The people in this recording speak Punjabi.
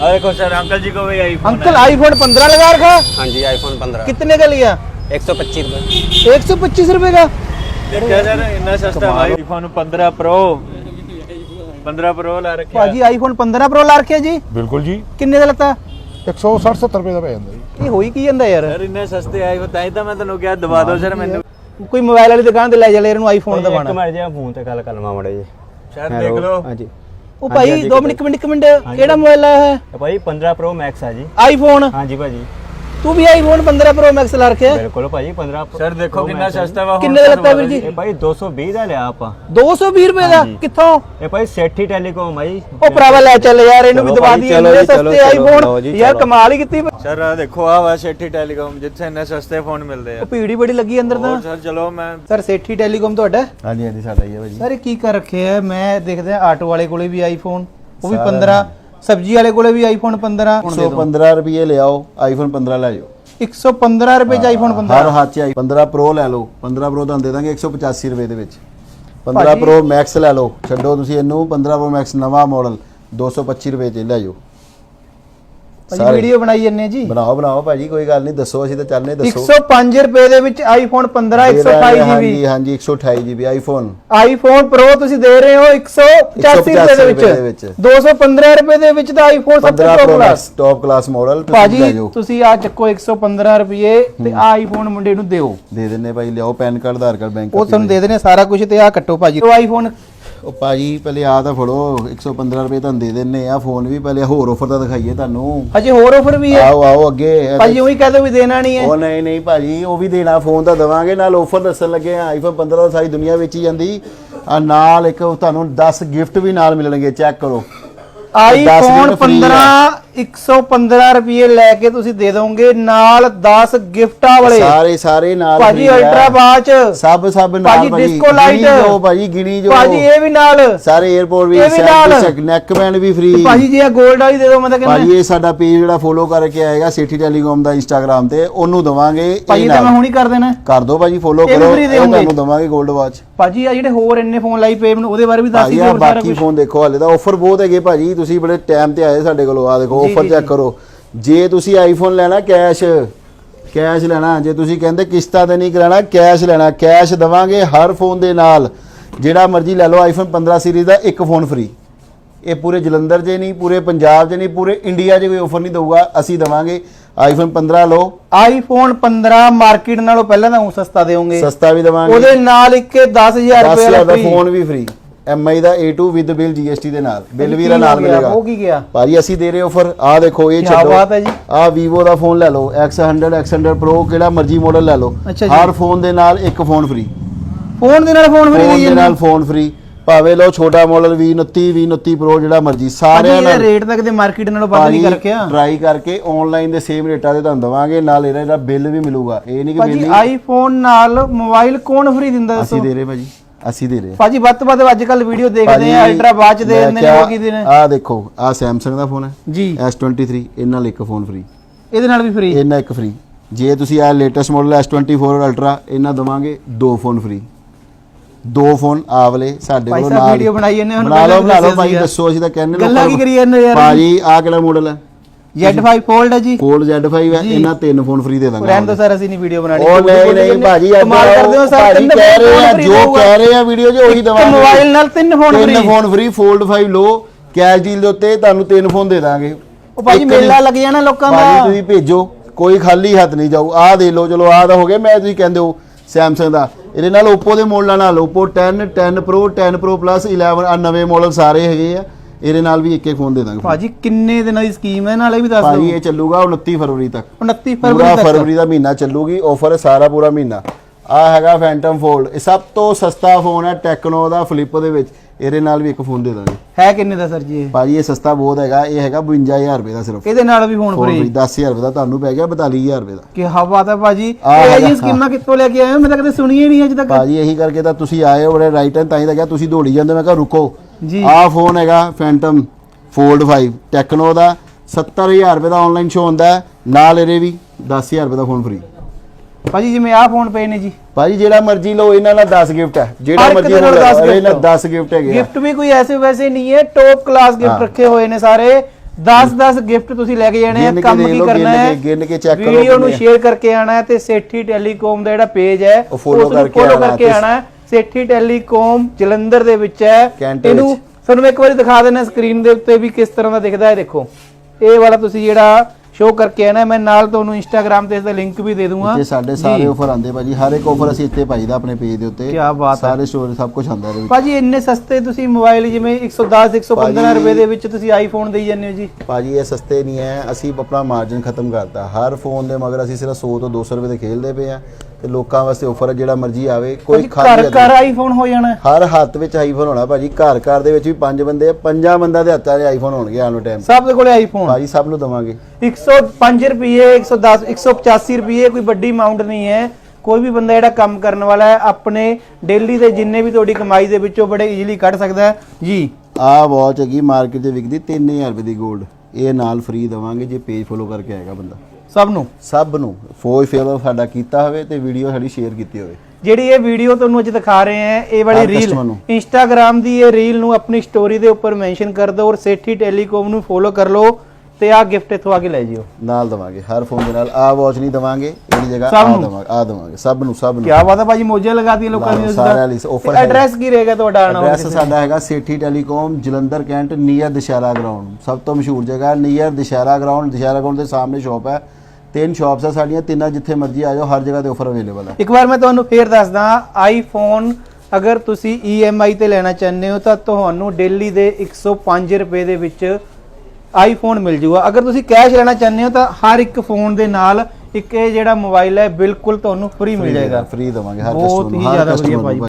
और देखो सर अंकल जी को भी आईफोन अंकल आईफोन 15 लगा रखा हाँ जी आईफोन पंद्रह कितने का लिया एक सौ पच्चीस रुपये एक सौ पच्चीस रुपए का देखा सर इतना सस्ता भाई आईफोन 15 प्रो 15 प्रो ला रखे ਭਾਜੀ ਆਈਫੋਨ 15 ਪ੍ਰੋ ਲਾ ਰੱਖਿਆ ਜੀ ਬਿਲਕੁਲ ਜੀ ਕਿੰਨੇ ਦਾ ਲੱਤਾ 160 70 ਰੁਪਏ ਦਾ ਪੈ ਜਾਂਦਾ ਜੀ ਇਹ ਹੋਈ ਕੀ ਜਾਂਦਾ ਯਾਰ ਸਰ ਇੰਨੇ ਸਸਤੇ ਆਈਫੋਨ ਤਾਂ ਹੀ ਤਾਂ ਮੈਂ ਤੁਹਾਨੂੰ ਕਿਹਾ ਦਵਾ ਦਿਓ ਸਰ ਮੈਨੂੰ ਕੋਈ ਮੋਬਾਈਲ ਵਾਲੀ ਦੁਕਾਨ ਤੇ ਲੈ ਜਾ ਲੈ ਇਹਨੂੰ ਆਈਫੋਨ ਇੱਕ ਦਵਾਣਾ ਮਿੰਟ ਜਿਹਾ ਫੋਨ ਤੇ ਗੱਲ ਕਰ ਲਵਾਂ ਮੜੇ ਜੀ ਸਰ ਦੇਖ ਲਓ ਹਾਂਜੀ ਉਹ ਭਾਈ ਦੋ ਮਿੰਟ ਇੱਕ ਮਿੰਟ ਇੱਕ ਮਿੰਟ ਕਿਹੜਾ ਮੋਬਾਈਲ ਹੈ ਇਹ ਭਾਈ 15 ਪ੍ਰੋ ਮੈਕਸ ਆ ਜੀ। ਆਈਫੋਨ ਹਾਂਜੀ ਭਾਜੀ। ਤੂੰ ਵੀ ਆਈਫੋਨ 15 ਪ੍ਰੋ ਮੈਕਸ ਲਾ ਰੱਖਿਆ? ਬਿਲਕੁਲ ਭਾਜੀ 15 ਸਰ ਦੇਖੋ ਕਿੰਨਾ ਸਸਤਾ ਵਾ ਕਿੰਨੇ ਦਾ ਲੱਤਾ ਵੀਰ ਜੀ? ਇਹ ਭਾਈ 220 ਦਾ ਲਿਆ ਆਪਾਂ। 220 ਰੁਪਏ ਦਾ? ਕਿੱਥੋਂ? ਇਹ ਭਾਈ ਸੇਠੀ ਟੈਲੀਕਾਮ ਆ ਜੀ। ਉਹ ਭਰਾਵਾ ਲੈ ਚੱਲ ਯਾਰ ਇਹਨੂੰ ਵੀ ਦਵਾ ਦੀ ਇੰਨੇ ਸਸਤੇ ਆਈਫੋਨ ਯਾਰ। ਕਮਾਲ ਹੀ ਕੀਤੀ। ਸਰ ਆ ਦੇਖੋ ਆ ਵਾ ਸੇਠੀ ਟੈਲੀਕਾਮ ਜਿੱਥੇ ਇੰਨੇ ਸਸਤੇ ਫੋਨ ਮਿਲਦੇ ਆ। ਉਹ ਭੀੜੀ ਬੜੀ ਲੱਗੀ ਅੰਦਰ ਤਾਂ। ਸਰ ਚਲੋ ਮੈਂ ਸਰ ਸੇਠੀ ਟੈਲੀਕਾਮ ਤੁਹਾਡਾ? ਹਾਂਜੀ ਹਾਂਜੀ ਸਾਡਾ ਹੀ ਹੈ ਭਾਜੀ। ਸਰ ਇਹ ਕੀ ਕਰ ਰੱਖਿਆ? ਮੈਂ ਦੇਖਦਾ ਆਟੋ ਵਾਲੇ ਕੋਲੇ ਵੀ ਆਈਫੋਨ ਉਹ ਵੀ 15 ਸਬਜ਼ੀ ਵਾਲੇ ਕੋਲੇ ਵੀ ਆਈਫੋਨ 15 115 ਰੁਪਏ ਲਿਆਓ ਆਈਫੋਨ 15 ਲੈ ਜਾਓ। 115 ਰੁਪਏ ਚ ਆਈਫੋਨ 15 ਹਰ ਹੱਥ 'ਚ ਆਈ 15 ਪ੍ਰੋ ਲੈ ਲਓ 15 ਪ੍ਰੋ ਤੁਹਾਨੂੰ ਦੇ ਦਾਂਗੇ 185 ਰੁਪਏ ਦੇ ਵਿੱਚ। 15 ਭਾਜੀ- ਪ੍ਰੋ ਮੈਕਸ ਲੈ ਲਓ ਛੱਡੋ ਤੁਸੀਂ ਇਹਨੂੰ 15 ਪ੍ਰੋ ਮੈਕਸ ਨਵਾਂ ਮਾਡਲ 225 ਰੁਪਏ 'ਚ ਲੈ ਜਾਓ। ਭਾਜੀ ਸਾਰੇ। ਵੀਡੀਓ ਬਣਾਈ ਜੰਨੇ ਜੀ। ਬਣਾਓ ਬਣਾਓ ਭਾਜੀ ਕੋਈ ਗੱਲ ਨਹੀਂ ਦੱਸੋ ਅਸੀਂ ਤਾਂ ਚੱਲਨੇ ਦੱਸੋ। 105 ਰੁਪਏ ਦੇ ਵਿੱਚ ਆਈਫੋਨ 15 128 ਹਾਂਜੀ ਜੀਬੀ ਹਾਂਜੀ 128 ਜੀਬੀ ਆਈਫੋਨ ਆਈਫੋਨ ਪ੍ਰੋ ਤੁਸੀਂ ਦੇ ਰਹੇ ਹੋ 185 ਰੁਪਏ ਦੇ ਦੇ ਵਿੱਚ। ਵਿੱਚ। 215 ਰੁਪਏ ਦੇ ਵਿੱਚ ਤਾਂ iPhone 15 17 pro pro max top class model ਭਾਜੀ ਤੁਸੀਂ ਆ ਚੱਕੋ 115 ਰੁਪਏ ਤੇ ਆਈਫੋਨ ਮੁੰਡੇ ਨੂੰ ਦਿਓ। ਦੇ ਦਿੰਨੇ ਭਾਈ ਲਿਆਓ PAN card Aadhaar card bank ਉਹ ਤੁਹਾਨੂੰ ਦੇ ਦੇਣੇ ਸਾਰਾ ਕੁਝ ਤੇ ਆ ਕੱਟੋ ਭਾਜੀ। ਉਹ ਆਈਫੋਨ ਉਹ ਭਾਜੀ ਪਹਿਲੇ ਆ ਤਾਂ ਫੜੋ 115 ਰੁਪਏ ਤੁਹਾਨੂੰ ਦੇ ਦਿੰਨੇ ਆ ਫੋਨ ਵੀ ਪਹਿਲੇ ਹੋਰ ਆਫਰ ਦਾ ਦਿਖਾਈਏ ਤੁਹਾਨੂੰ। ਹਜੇ ਹੋਰ ਆਫਰ ਵੀ ਹੈ ਆਓ ਆਓ ਅੱਗੇ। ਭਾਜੀ ਉਹੀ ਕਹਦੇ ਵੀ ਦੇਣਾ ਨਹੀਂ ਹੈ। ਉਹ ਨਹੀਂ ਨਹੀਂ ਭਾਜੀ ਉਹ ਵੀ ਦੇਣਾ ਫੋਨ ਤਾਂ ਦਵਾਂਗੇ ਨਾਲ ਆਫਰ ਦੱਸਣ ਲੱਗੇ ਆ ਆਈਫੋਨ 15 ਤਾਂ ਸਾਰੀ ਦੁਨੀਆ ਵਿੱਚ ਹੀ ਜਾਂਦੀ। ਆ ਨਾਲ ਇੱਕ ਤੁਹਾਨੂੰ 10 ਗਿਫਟ ਵੀ ਨਾਲ ਮਿਲਣਗੇ ਚੈੱਕ ਕਰੋ। ਆਈਫੋਨ ਮਿੰਟ free 15 115 ਰੁਪਏ ਲੈ ਕੇ ਤੁਸੀਂ ਦੇ ਦੋਗੇ ਨਾਲ 10 ਗਿਫਟਾਂ ਵਾਲੇ। ਸਾਰੇ ਸਾਰੇ ਨਾਲ ਭਾਜੀ ਅਲਟਰਾ ਵਾਚ ਸਭ ਸਭ ਨਾਲ ਭਾਜੀ ਡਿਸਕੋ ਲਾਈਟ ਜੋ ਭਾਜੀ ਗਿਣੀ ਜੋ। ਭਾਜੀ ਇਹ ਵੀ ਨਾਲ। ਸਾਰੇ 에어ਪੋਰਟ ਵੀ ਸੈਟ ਨੈਕ ਬੈਂਡ ਵੀ ਫ੍ਰੀ ਭਾਜੀ ਜੇ ਇਹ 골ਡ ਵਾਲੀ ਦੇ ਦੋ ਮੈਂ ਤਾਂ ਕਹਿੰਦਾ। ਭਾਜੀ ਇਹ ਸਾਡਾ ਪੇਜ ਜਿਹੜਾ ਫੋਲੋ ਕਰਕੇ ਆਏਗਾ ਸਿਟੀ ਟੈਲੀਕਾਮ ਦਾ ਇੰਸਟਾਗ੍ਰam ਤੇ ਉਹਨੂੰ ਦਵਾਂਗੇ ਭਾਜੀ ਤਾਂ ਮੈਂ ਹੁਣੀ ਕਰ ਦੇਣਾ। ਕਰ ਦੋ ਭਾਜੀ ਫੋਲੋ ਕਰੋ ਤੁਹਾਨੂੰ ਦਵਾਂਗੇ 골ਡ ਵਾਚ ਭਾਜੀ ਆ ਜਿਹੜੇ ਹੋਰ ਇੰਨੇ ਫੋਨ ਲਾਈ ਪੇ ਉਹਦੇ ਬਾਰੇ ਵੀ ਦੱਸ ਦਿਓ ਬਾਕੀ ਫੋਨ ਦੇਖੋ ਹਲੇ ਤਾਂ ਆਫਰ ਬਹੁਤ ਹੈਗੇ ਭਾਜੀ ਤੁਸੀਂ ਬੜੇ ਟਾਈਮ ਤੇ ਆਏ ਸਾਡੇ ਕੋਲ ਆ ਦੇਖੋ। ਆਫਰ ਜੀ, ਚੈੱਕ। ਕਰੋ। ਜੇ ਤੁਸੀਂ ਆਈਫੋਨ ਲੈਣਾ ਕੈਸ਼ ਕੈਸ਼ ਲੈਣਾ। ਜੇ ਤੁਸੀਂ ਕਹਿੰਦੇ ਕਿਸ਼ਤਾਂ ਤੇ ਨਹੀਂ ਕਰਾਣਾ ਕੈਸ਼ ਲੈਣਾ। ਕੈਸ਼ ਦਵਾਂਗੇ ਹਰ ਫੋਨ ਦੇ ਨਾਲ। ਜਿਹੜਾ ਮਰਜ਼ੀ ਲੈ ਲਓ ਆਈਫੋਨ 15 ਸੀਰੀਜ਼ ਦਾ ਇੱਕ ਫੋਨ ਫ੍ਰੀ ਇਹ ਪੂਰੇ ਜਲੰਧਰ 'ਚ ਨਹੀਂ ਪੂਰੇ ਪੰਜਾਬ 'ਚ ਨਹੀਂ ਪੂਰੇ ਇੰਡੀਆ 'ਚ ਕੋਈ ਆਫਰ ਨਹੀਂ ਦਊਗਾ। ਅਸੀਂ ਦਵਾਂਗੇ। ਆਈਫੋਨ 15 ਲਓ। ਆਈਫੋਨ 15 ਮਾਰਕੀਟ ਨਾਲੋਂ ਪਹਿਲਾਂ ਤਾਂ ਉਹ ਸਸਤਾ ਦੇਵੋਗੇ। ਸਸਤਾ ਵੀ ਦਵਾਂਗੇ। ਉਹਦੇ ਨਾਲ ਇੱਕ 10000 ਰੁਪਏ 10000 ਵਾਲਾ ਦਾ। ਫੋਨ ਵੀ ਫ੍ਰੀ ਐਮਆਈ ਦਾ A2 ਵਿਦ ਬਿਲ GST ਦੇ ਨਾਲ। ਬਿੱਲ ਵੀ ਕੀ ਇਹਦਾ ਨਾਲ? ਮਿਲੇਗਾ। ਉਹ ਕੀ ਗਿਆ? ਭਾਜੀ ਅਸੀਂ ਦੇ ਰਹੇ ਆਫਰ ਆ ਦੇਖੋ ਇਹ ਛੱਡੋ। ਬਾਤ ਹੈ ਜੀ। ਆ Vivo ਦਾ ਫੋਨ ਲੈ ਲਓ। X100 X100 Pro ਕਿਹੜਾ ਮਰਜ਼ੀ ਮਾਡਲ ਲੈ ਲਓ। ਹਰ ਫੋਨ ਦੇ ਨਾਲ ਇੱਕ ਫੋਨ ਫ੍ਰੀ ਫੋਨ ਦੇ ਨਾਲ ਫੋਨ ਫ੍ਰੀ ਦੀ ਦੇ ਨਾਲ ਫੋਨ ਫ੍ਰੀ ਭਾਵੇਂ ਲਓ ਛੋਟਾ ਮਾਡਲ 2029 2029 Pro ਜਿਹੜਾ ਮਰਜ਼ੀ। ਭਾਜੀ ਸਾਰਿਆਂ ਨਾਲ ਰੇਟ ਤਾਂ ਕਿਤੇ ਮਾਰਕੀਟ ਨਾਲੋਂ ਵੱਧ ਨਹੀਂ ਕਰ ਰੱਖਿਆ ਟਰਾਈ ਕਰਕੇ ਆਨਲਾਈਨ ਦੇ ਸੇਮ ਰੇਟਾਂ ਤੇ ਤੁਹਾਨੂੰ ਦਵਾਂਗੇ। ਨਾਲ ਇਹਦਾ ਬਿੱਲ ਵੀ ਮਿਲੂਗਾ। ਇਹ ਨਹੀਂ ਕਿ ਬਿੱਲ ਭਾਜੀ ਨਹੀਂ ਆਈਫੋਨ ਨਾਲ ਮੋਬਾਈਲ ਕੌਣ ਫ੍ਰੀ ਦਿੰਦਾ ਅਸੀਂ ਦੱਸੋ ਦੇ ਰਹੇ ਭਾਜੀ। ਅਸੀਂ ਦੇ ਰਹੇ ਭਾਜੀ ਵੱਧ ਤੋਂ ਵੱਧ ਅੱਜ ਕੱਲ ਵੀਡੀਓ ਦੇਖਦੇ ਆ ਅਲਟਰਾ ਵਾਚ ਦੇ ਦਿੰਦੇ ਨੇ ਉਹ ਕੀ ਦੇ ਨੇ ਆ ਦੇਖੋ ਆ Samsung ਦਾ ਫੋਨ ਹੈ। ਜੀ। S23 ਇਹਨਾਂ ਨਾਲ ਇੱਕ ਫੋਨ ਫ੍ਰੀ ਇਹਦੇ ਨਾਲ ਵੀ ਫ੍ਰੀ ਇਹਨਾਂ ਇੱਕ ਫ੍ਰੀ ਜੇ ਤੁਸੀਂ ਆ ਲੇਟੈਸਟ ਮਾਡਲ S24 ਅਲਟਰਾ ਇਹਨਾਂ ਦਵਾਂਗੇ ਦੋ ਫੋਨ ਫ੍ਰੀ ਦੋ ਫੋਨ ਆ ਵਾਲੇ ਸਾਡੇ ਕੋਲ ਨਾਲ ਵੀਡੀਓ ਬਣਾਈ ਜਾਂਦੇ ਹੁਣ ਬਣਾ ਲਓ ਬਣਾ ਲਓ ਭਾਈ। ਦੱਸੋ ਅਸੀਂ ਤਾਂ ਕਹਿੰਦੇ ਗੱਲਾਂ ਕੀ ਕਰੀ ਜਾਂਦੇ ਯਾਰ? ਭਾਜੀ ਆ ਕਿਹੜਾ ਮਾਡਲ ਹੈ? Z5 Fold ਹੈ ਜੀ। ਕੋਲ Z5 ਹੈ ਇਹਨਾਂ ਤਿੰਨ ਫੋਨ ਫ੍ਰੀ ਦੇ ਦਾਂਗੇ। ਰਹਿਣ ਦੋ ਸਰ ਅਸੀਂ ਨਹੀਂ ਵੀਡੀਓ ਬਣਾਣੀ ਉਹ ਨਹੀਂ ਨਹੀਂ ਭਾਜੀ ਕਮਾਲ ਕਰਦੇ ਹੋ ਸਰ ਭਾਜੀ ਕਹਿ ਰਹੇ ਆ ਜੋ ਕਹਿ ਰਹੇ ਆ ਵੀਡੀਓ 'ਚ ਉਹੀ ਦਵਾਂਗੇ। ਮੋਬਾਈਲ ਨਾਲ ਤਿੰਨ ਫੋਨ ਤਿੰਨ ਫ੍ਰੀ ਫੋਨ ਫ੍ਰੀ ਫੋਲਡ 5 ਲੋ ਕੈਸ਼ ਡੀਲ ਦੇ ਉੱਤੇ ਤੁਹਾਨੂੰ ਤਿੰਨ ਫੋਨ ਦੇ ਦਾਂਗੇ। ਉਹ ਭਾਜੀ ਮੇਲਾ ਲੱਗ ਜਾਣਾ ਲੋਕਾਂ ਭਾਜੀ ਦਾ ਤੁਸੀਂ ਭੇਜੋ ਕੋਈ ਖਾਲੀ ਹੱਥ ਨਹੀਂ ਜਾਊ। ਆਹ ਦੇ ਲਓ ਚਲੋ ਆਹ ਤਾਂ ਹੋ ਗਿਆ ਮੈਂ ਤੁਸੀਂ ਕਹਿੰਦੇ ਹੋ Samsung ਦਾ। ਇਹਦੇ ਨਾਲ Oppo ਦੇ ਮਾਡਲਾਂ ਨਾਲ Oppo 10 10 Pro 10 Pro Plus 11 ਆ ਨਵੇਂ ਮਾਡਲ ਸਾਰੇ ਹੈਗੇ ਆ। ਇਹਦੇ ਨਾਲ ਵੀ ਇੱਕ ਇੱਕ ਫੋਨ ਦੇ ਦਾਂਗੇ ਭਾਜੀ ਕਿੰਨੇ ਦਿਨਾਂ ਦੀ ਸਕੀਮ ਹੈ? ਨਾਲੇ ਵੀ ਦੱਸ ਭਾਜੀ ਦਿਓ। ਇਹ ਚੱਲੂਗਾ 29 ਫਰਵਰੀ ਤੱਕ। 29 ਪੂਰਾ ਫਰਵਰੀ ਤੱਕ। ਫਰਵਰੀ ਦਾ ਮਹੀਨਾ ਚੱਲੂਗੀ ਆਫਰ ਸਾਰਾ ਪੂਰਾ ਮਹੀਨਾ। ਆ ਹੈਗਾ ਫੈਂਟਮ ਫੋਲਡ ਇਹ ਸਭ ਤੋਂ ਸਸਤਾ ਫੋਨ ਹੈ ਟੈਕਨੋ ਦਾ ਫਲਿੱਪ ਦੇ ਵਿੱਚ। ਇਹਦੇ ਨਾਲ ਵੀ ਇੱਕ ਫੋਨ ਦੇ ਦਾਂਗੇ। ਹੈ ਕਿੰਨੇ ਦਾ ਸਰ ਜੀ ਇਹ? ਭਾਜੀ ਇਹ ਸਸਤਾ ਬਹੁਤ ਹੈਗਾ। ਇਹ ਹੈਗਾ 52000 ਰੁਪਏ ਦਾ ਸਿਰਫ। ਇਹਦੇ ਨਾਲ ਵੀ ਫੋਨ ਫ੍ਰੀ ਵੀ 10000 ਰੁਪਏ ਦਾ ਤੁਹਾਨੂੰ ਪੈ ਗਿਆ 42000 ਰੁਪਏ ਦਾ। ਕੀ ਹਵਾ ਤਾਂ ਭਾਜੀ? ਇਹ। ਜੀ ਸਕੀਮਾਂ ਕਿੱਥੋਂ ਲੈ ਕੇ ਆਏ ਹੋ? ਮੈਂ ਤਾਂ ਕਦੇ ਸੁਣੀ ਹੀ ਨਹੀਂ ਅੱਜ ਤੱਕ। ਭਾਜੀ ਇਹੀ ਕਰਕੇ ਤਾਂ ਤੁਸੀਂ ਆਏ ਹੋ ਬੜੇ ਰਾਈਟ ਤਾਂ ਹੀ ਕਿਹਾ ਤੁਸੀਂ ਦੌੜੀ ਜਾਂਦੇ ਮੈਂ ਕਿਹਾ ਰੁਕੋ। ਜੀ। ਆਹ ਫੋਨ ਹੈਗਾ ਫੈਂਟਮ ਫੋਲਡ 5 ਟੈਕਨੋ ਦਾ 70000 ਰੁਪਏ ਦਾ ਆਨਲਾਈਨ ਸ਼ੋ ਹੁੰਦਾ ਹੈ, ਨਾਲ ਇਹਦੇ ਵੀ 10000 ਰੁਪਏ ਦਾ ਫੋਨ ਫ੍ਰੀ ਭਾਜੀ ਜਿਵੇਂ ਆਹ ਫੋਨ ਪਏ ਨੇ ਜੀ ਭਾਜੀ ਜਿਹੜਾ ਮਰਜ਼ੀ ਲਓ ਇਹਨਾਂ ਨਾਲ 10 ਗਿਫਟ ਹੈ ਹਰ ਜਿਹੜਾ ਇੱਕ ਮਰਜ਼ੀ ਦੇ ਨਾਲ ਲਓ 10 ਇਹਨਾਂ gift। 10 ਗਿਫਟ ਹੈਗੇ ਆ। ਗਿਫਟ ਵੀ ਕੋਈ ਐਸੇ ਵੈਸੇ ਨਹੀਂ ਹੈ ਟੌਪ ਕਲਾਸ ਗਿਫਟ ਹਾਂ। ਰੱਖੇ ਹੋਏ ਨੇ ਸਾਰੇ 10-10 ਗਿਫਟ ਤੁਸੀਂ ਲੈ ਕੇ ਜਾਣੇ ਆ ਗਿਣ ਕੇ ਕੰਮ ਦੇਖ ਕੀ ਲਓ, ਕਰਨਾ ਗਿਣ ਹੈ ਕੇ- ਗਿਣ ਕੇ check ਕਰੋ ਵੀਡੀਓ ਨੂੰ ਕਿੰਨੇ ਆ। ਸ਼ੇਅਰ ਕਰਕੇ ਆਣਾ ਹੈ ਤੇ ਸੇਠੀ ਟੈਲੀਕਾਮ ਦਾ ਜਿਹੜਾ ਪੇਜ ਹੈ ਉਹ follow ਕਰਕੇ ਆਉਣਾ ਕਰਕੇ ਤੇ- ਆਣਾ ਹੈ ਸੇਠੀ ਟੈਲੀਕਾਮ ਜਲੰਧਰ ਦੇ ਵਿੱਚ ਹੈ। ਕੈਂਟ ਇਹਨੂੰ। ਤੁਹਾਨੂੰ ਮੈਂ ਇੱਕ ਵਾਰੀ ਦਿਖਾ ਦੇਣਾ ਸਕਰੀਨ ਦੇ ਉੱਤੇ ਵੀ ਕਿਸ ਤਰ੍ਹਾਂ ਦਾ ਦਿਖਦਾ ਹੈ। ਦੇਖੋ ਇਹ ਵਾਲਾ ਤੁਸੀਂ ਜਿਹੜਾ ਸ਼ੋਅ ਕਰਕੇ ਆਣਾ ਮੈਂ ਨਾਲ ਤੁਹਾਨੂੰ ਇੰਸਟਾਗ੍ਰam ਤੇ ਇਸ ਦਾ ਲਿੰਕ ਵੀ ਦੇ ਦੂੰਗਾ। ਤੇ ਸਾਡੇ ਸਾਰੇ ਆਫਰ ਆਉਂਦੇ ਭਾਜੀ। ਹਰ ਇੱਕ ਆਫਰ ਅਸੀਂ ਇੱਥੇ ਪਾਈਦਾ ਆਪਣੇ ਪੇਜ ਦੇ ਉੱਤੇ। ਕਿਆ ਬਾਤ ਹੈ। ਸਾਰੇ ਸਟੋਰ ਸਭ ਕੁਝ ਆਉਂਦਾ ਇਹਦੇ ਵਿੱਚ। ਭਾਜੀ ਇੰਨੇ ਸਸਤੇ ਤੁਸੀਂ ਮੋਬਾਈਲ ਜਿਵੇਂ 110 115 ਭਾਜੀ- ਰੁਪਏ ਦੇ ਵਿੱਚ ਤੁਸੀਂ ਆਈਫੋਨ ਦੇਈ ਜਾਂਦੇ ਹੋ ਜੀ। ਭਾਜੀ ਇਹ ਸਸਤੇ ਨਹੀਂ ਹੈ। ਅਸੀਂ ਆਪਣਾ ਮਾਰਜਨ ਖਤਮ ਕਰਤਾ। ਹਰ ਫੋਨ ਦੇ ਮਗਰ ਅਸੀਂ ਸਿਰਫ 100 ਤੋਂ 200 ਰੁਪਏ ਦੇ ਖੇਲਦੇ ਪਏ ਆ ਤੇ ਲੋਕਾਂ ਵਾਸਤੇ ਆਫਰ ਜਿਹੜਾ ਮਰਜ਼ੀ ਆਵੇ ਕੋਈ ਖਾਲੀ ਘਰ ਘਰ ਆਈਫੋਨ ਹੋ ਜਾਣਾ। ਹਰ ਹੱਥ ਵਿੱਚ ਆਈਫੋਨ ਹੋਣਾ ਭਾਜੀ ਘਰ ਘਰ ਦੇ ਵਿੱਚ ਵੀ ਪੰਜ ਬੰਦੇ ਆ ਪੰਜਾਂ ਬੰਦਾ ਦੇ ਹੱਥਾਂ 'ਚ ਆਈਫੋਨ ਹੋਣਗੇ ਆਉਣ ਟਾਈਮ ਸਭ ਦੇ ਕੋਲੇ ਆਈਫੋਨ ਭਾਜੀ ਸਭ ਨੂੰ ਦਵਾਂਗੇ। 105 ਰੁਪਏ 110 185 ਰੁਪਏ ਕੋਈ ਵੱਡੀ ਅਮਾਉਂਟ ਨਹੀਂ ਹੈ। ਕੋਈ ਵੀ ਬੰਦਾ ਜਿਹੜਾ ਕੰਮ ਕਰਨ ਵਾਲਾ ਹੈ ਆਪਣੇ ਡੇਲੀ ਦੇ ਜਿੰਨੇ ਵੀ ਤੁਹਾਡੀ ਕਮਾਈ ਦੇ ਵਿੱਚੋਂ ਬੜੇ ਈਜ਼ੀਲੀ ਕੱਢ ਸਕਦਾ ਹੈ। ਜੀ। ਆਹ ਵਾਚ ਹੈਗੀ ਮਾਰਕੀਟ 'ਚ ਵਿਕਦੀ 3000 ਰੁਪਏ ਦੀ 골ਡ ਇਹ ਨਾਲ ਫ੍ਰੀ ਦਵਾਂਗੇ ਜੇ ਪੇਜ ਫੋਲੋ ਕਰਕੇ ਆਏਗਾ ਬੰਦਾ। ਸਭ ਨੂੰ? ਸਭ ਨੂੰ। ਫੋਜ ਫੇਵਰ ਸਾਡਾ ਕੀਤਾ ਹੋਵੇ ਤੇ ਵੀਡੀਓ ਸਾਡੀ ਸ਼ੇਅਰ ਕੀਤੀ ਹੋਵੇ। ਜਿਹੜੀ ਇਹ ਵੀਡੀਓ ਤੁਹਾਨੂੰ ਅੱਜ ਦਿਖਾ ਰਹੇ ਹਾਂ ਇਹ ਵਾਲੀ ਰੀਲ। ਇੰਸਟਾਗ੍ਰam ਦੀ ਇਹ ਰੀਲ ਨੂੰ ਆਪਣੀ ਸਟੋਰੀ ਦੇ ਉੱਪਰ ਮੈਂਸ਼ਨ ਕਰ ਦਿਓ ਔਰ ਸੇਠੀ ਟੈਲੀਕਾਮ ਨੂੰ ਫੋਲੋ ਕਰ ਲਓ। ਤੇ ਆਹ ਗਿਫਟ ਇੱਥੋਂ ਆ ਕੇ ਲੈ ਜਿਓ। ਨਾਲ ਦਵਾਂਗੇ ਹਰ ਫੋਨ ਦੇ ਨਾਲ। ਆਹ ਵਾਚ ਨਹੀਂ ਦਵਾਂਗੇ ਇਹਦੀ ਜਗ੍ਹਾ ਨੂੰ। ਦਵਾਂਗੇ ਆਹ ਦਵਾਂਗੇ ਸਭ ਨੂੰ ਸਭ ਨੂੰ। ਕੀ ਬਾਤ ਹੈ ਭਾਜੀ ਮੋਜਾ ਲਗਾਤੀ ਲੋਕਾਂ ਨੇ ਸਾਰਿਆਂ ਲਈ ਹੈ। ਐਡਰੈਸ ਕੀ ਰਹੇਗਾ ਤੁਹਾਡਾ ਆਣਾ ਐਡਰੈਸ ਸਾਡਾ ਹੈਗਾ Sethi telecom Jalandhar cantt near Dussehra ground ਸਭ ਤੋਂ ਮਸ਼ਹੂਰ ਜਗ੍ਹਾ near Dussehra ground Dussehra ground ਦੇ ਸਾਹਮਣੇ ਸ਼ਾਪ ਹੈ। ਤਿੰਨ ਸ਼ਾਪਸ ਆ ਸਾਡੀਆਂ ਤਿੰਨਾਂ ਜਿੱਥੇ ਮਰਜ਼ੀ ਆ ਜਾਓ ਹਰ ਜਗ੍ਹਾ ਤੇ ਆਫਰ ਅਵੇਲੇਬਲ ਹੈ। ਇੱਕ ਵਾਰ ਮੈਂ ਤੁਹਾਨੂੰ ਫੇਰ ਦੱਸਦਾ ਆਈਫੋਨ ਅਗਰ ਤੁਸੀਂ EMI ਤੇ ਲੈਣਾ ਚਾਹੁੰਦੇ ਹੋ ਤਾਂ ਤੁਹਾਨੂੰ ਡੇਲੀ ਦੇ 105 ਰੁਪਏ ਦੇ ਵਿੱਚ ਆਈਫੋਨ ਮਿਲ ਜੂਗਾ। ਅਗਰ ਤੁਸੀਂ ਕੈਸ਼ ਲੈਣਾ ਚਾਹੁੰਦੇ ਹੋ ਤਾਂ ਹਰ ਇੱਕ ਫੋਨ ਦੇ ਨਾਲ ਇੱਕ ਇਹ ਜਿਹੜਾ ਮੋਬਾਈਲ ਹੈ ਬਿਲਕੁਲ ਤੁਹਾਨੂੰ ਫ੍ਰੀ ਮਿਲ ਜਾਏਗਾ। ਫ੍ਰੀ ਦਵਾਂਗੇ ਹਰ ਬਹੁਤ customer ਨੂੰ, ਹੀ ਹਰ ਜ਼ਿਆਦਾ ਵਧੀਆ ਭਾਈ।